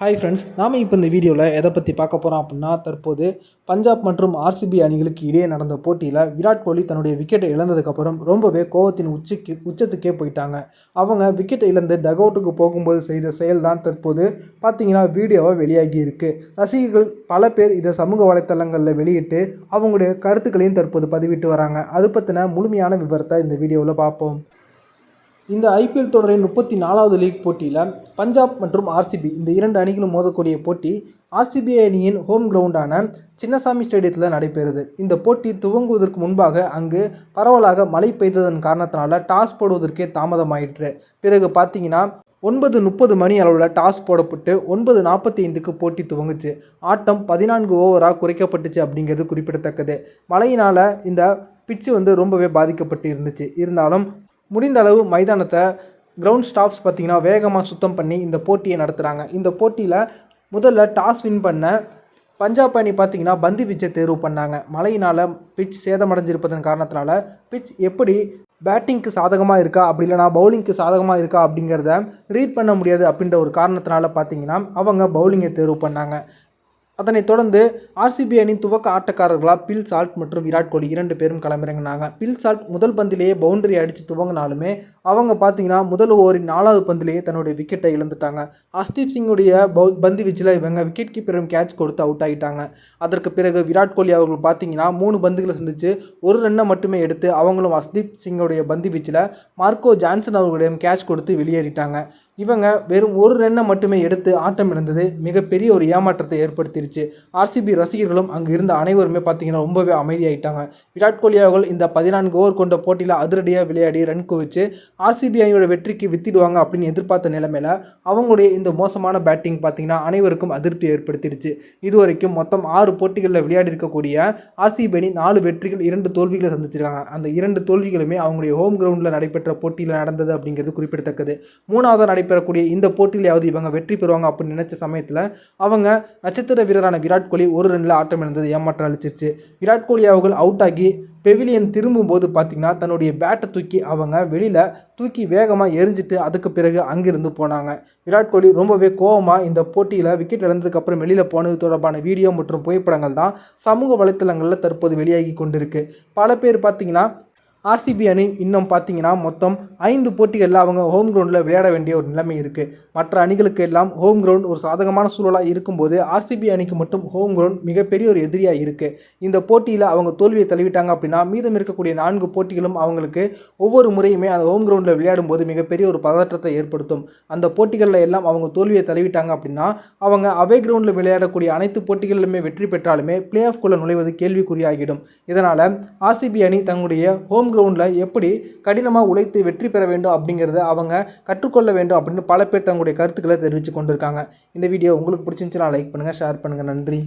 Hi friends நாம் இப்போ இந்த வீடியோவில் எதை பற்றி பார்க்க போகிறோம் அப்படின்னா தற்போது பஞ்சாப் மற்றும் ஆர்சிபி அணிகளுக்கு இடையே நடந்த போட்டியில் விராட் கோலி தன்னுடைய விக்கெட்டை இழந்ததுக்கப்புறம் ரொம்பவே கோவத்தின் உச்சிக்கு உச்சத்துக்கே போயிட்டாங்க. அவங்க விக்கெட்டை இழந்து டக் அவுட்டுக்கு போகும்போது செய்த செயல் தான் தற்போது பார்த்தீங்கன்னா வீடியோவாக வெளியாகி இருக்குது ரசிகர்கள் பல பேர் இதை சமூக வலைத்தளங்களில் வெளியிட்டு அவங்களுடைய கருத்துக்களையும் தற்போது பதிவிட்டு வராங்க. அது பற்றின முழுமையான விவரத்தை இந்த வீடியோவில் பார்ப்போம். இந்த ஐபிஎல் தொடரின் முப்பத்தி நாலாவது லீக் போட்டியில் பஞ்சாப் மற்றும் ஆர்சிபி இந்த இரண்டு அணிகளும் மோதக்கூடிய போட்டி ஆர்சிபி அணியின் ஹோம் கிரவுண்டான சின்னசாமி ஸ்டேடியத்தில் நடைபெறுது. இந்த போட்டி துவங்குவதற்கு முன்பாக அங்கு பரவலாக மழை பெய்ததன் காரணத்தினால டாஸ் போடுவதற்கே தாமதமாயிற்று. பிறகு பார்த்தீங்கன்னா ஒன்பது முப்பது மணி அளவில் டாஸ் போடப்பட்டு ஒன்பது நாற்பத்தி ஐந்துக்கு போட்டி துவங்குச்சு. ஆட்டம் பதினான்கு ஓவராக குறைக்கப்பட்டுச்சு அப்படிங்கிறது குறிப்பிடத்தக்கது. மழையினால் இந்த பிச்சு வந்து ரொம்பவே பாதிக்கப்பட்டு இருந்துச்சு. இருந்தாலும் முடிந்த அளவு மைதானத்தை கிரவுண்ட் ஸ்டாஃப்ஸ் பார்த்திங்கன்னா வேகமாக சுத்தம் பண்ணி இந்த போட்டியை நடத்துகிறாங்க இந்த போட்டியில் முதல்ல டாஸ் வின் பண்ண பஞ்சாப் அணி பார்த்திங்கன்னா பந்து பிச்சை தேர்வு பண்ணாங்க. மழையினால் பிச் சேதமடைஞ்சிருப்பதன் காரணத்தினால பிச் எப்படி பேட்டிங்க்கு சாதகமாக இருக்கா அப்படி இல்லைனா பவுலிங்க்கு சாதகமாக இருக்கா அப்படிங்கிறத ரீட் பண்ண முடியாது அப்படின்ற ஒரு காரணத்தினால பார்த்தீங்கன்னா அவங்க பவுலிங்கை தேர்வு பண்ணாங்க. அதனைத் தொடர்ந்து ஆர்சிபி அணி துவக்க ஆட்டக்காரர்களாக பில் சால்ட் மற்றும் விராட் கோலி இரண்டு பேரும் களமிறங்கினாங்க. பில் சால்ட் முதல் பந்திலேயே பவுண்டரி அடித்து துவங்கினாலுமே அவங்க பார்த்தீங்கன்னா முதல் ஓவரின் நாலாவது பந்திலேயே தன்னுடைய விக்கெட்டை இழந்துட்டாங்க. அஸ்தீப் சிங்குடைய பவு பந்து வீச்சில் இவங்க விக்கெட் கீப்பரும் கேட்ச் கொடுத்து அவுட் ஆகிட்டாங்க அதற்கு பிறகு விராட் கோலி அவர்கள் பார்த்தீங்கன்னா மூணு பந்துகளை சந்தித்து ஒரு ரன்னை மட்டுமே எடுத்து அவங்களும் அஸ்தீப் சிங்குடைய பந்து வீச்சில் மார்க்கோ ஜான்சன் அவர்களிடம் கேட்ச் கொடுத்து வெளியேறிட்டாங்க. இவங்க வெறும் ஒரு ரன்னை மட்டுமே எடுத்து ஆட்டம் இழந்தது. மிகப்பெரிய ஒரு ஏமாற்றத்தை ஏற்படுத்திருச்சு. ஆர்சிபி ரசிகர்களும் அங்கே இருந்த அனைவருமே பார்த்தீங்கன்னா ரொம்பவே அமைதியாயிட்டாங்க. விராட் கோலி அவர்கள் இந்த பதினான்கு ஓவர் கொண்ட போட்டியில் அதிரடியாக விளையாடி ரன் குவிச்சு ஆர்சிபி அணியோட வெற்றிக்கு வித்திடுவாங்க அப்படின்னு எதிர்பார்த்த நிலைமையில் அவங்களுடைய இந்த மோசமான பேட்டிங் பார்த்தீங்கன்னா அனைவருக்கும் அதிருப்தி ஏற்படுத்திடுச்சு இதுவரைக்கும் மொத்தம் ஆறு போட்டிகளில் விளையாடி இருக்கக்கூடிய ஆர்சிபி அணி நாலு வெற்றிகள் இரண்டு தோல்விகளை சந்திச்சிருக்காங்க. அந்த இரண்டு தோல்விகளுமே அவங்களுடைய ஹோம் கிரவுண்டில் நடைபெற்ற போட்டியில் நடந்தது அப்படிங்கிறது குறிப்பிடத்தக்கது. மூணாவது நடைபெறக்கூடிய இந்த போட்டியிலாவது இவங்க வெற்றி பெறுவாங்க அப்படின்னு நினைச்ச சமயத்தில் அவங்க நட்சத்திர வீரரான விராட் கோலி ஒரு ரன்னில் ஆட்டம் இழந்தது ஏமாற்றம் அளிச்சிருச்சு. விராட் கோலி அவர்கள் அவுட் ஆகி பெவிலியன் திரும்பும்போது பார்த்திங்கன்னா தன்னுடைய பேட்டை தூக்கி அவங்க வெளியில் தூக்கி வேகமாக எரிஞ்சிட்டு அதுக்கு பிறகு அங்கிருந்து போனாங்க. விராட் கோலி ரொம்பவே கோவமாக இந்த போட்டியில் விக்கெட் இழந்ததுக்கப்புறம் வெளியில் போனது தொடர்பான வீடியோ மற்றும் புகைப்படங்கள் தான் சமூக வலைத்தளங்களில் தற்போது வெளியாகி கொண்டிருக்கு. பல பேர் பார்த்திங்கன்னா ஆர்சிபி அணி இன்னும் பார்த்தீங்கன்னா மொத்தம் ஐந்து போட்டிகளில் அவங்க ஹோம் கிரவுண்டில் விளையாட வேண்டிய ஒரு நிலைமை இருக்குது மற்ற அணிகளுக்கு எல்லாம் ஹோம் கிரவுண்ட் ஒரு சாதகமான சூழலாக இருக்கும்போது ஆர்சிபி அணிக்கு மட்டும் ஹோம் கிரவுண்ட் மிகப்பெரிய ஒரு எதிரியாக இருக்குது இந்த போட்டியில் அவங்க தோல்வியை தழுவிட்டாங்க அப்படின்னா மீதம் இருக்கக்கூடிய நான்கு போட்டிகளும் அவங்களுக்கு ஒவ்வொரு முறையுமே அந்த ஹோம் கிரவுண்டில் விளையாடும் போது மிகப்பெரிய ஒரு பதற்றத்தை ஏற்படுத்தும். அந்த போட்டிகளில் எல்லாம் அவங்க தோல்வியை தழுவிட்டாங்க அப்படின்னா அவங்க அவே கிரவுண்டில் விளையாடக்கூடிய அனைத்து போட்டிகளிலுமே வெற்றி பெற்றாலுமே பிளே ஆஃப்குள்ளே நுழைவது கேள்விக்குறியாகிடும். இதனால் ஆர்சிபி அணி தங்களுடைய ஹோம் ஹோம் கிரவுண்டில் எப்படி கடினமாக உழைத்து வெற்றி பெற வேண்டும் அப்படிங்கிறத அவங்க கற்றுக்கொள்ள வேண்டும் அப்படின்னு பல பேர் தங்களுடைய கருத்துக்களை தெரிவித்து கொண்டிருக்காங்க. இந்த வீடியோ உங்களுக்கு பிடிச்சிருந்துச்சுன்னா லைக் பண்ணுங்கள் ஷேர் பண்ணுங்கள் நன்றி.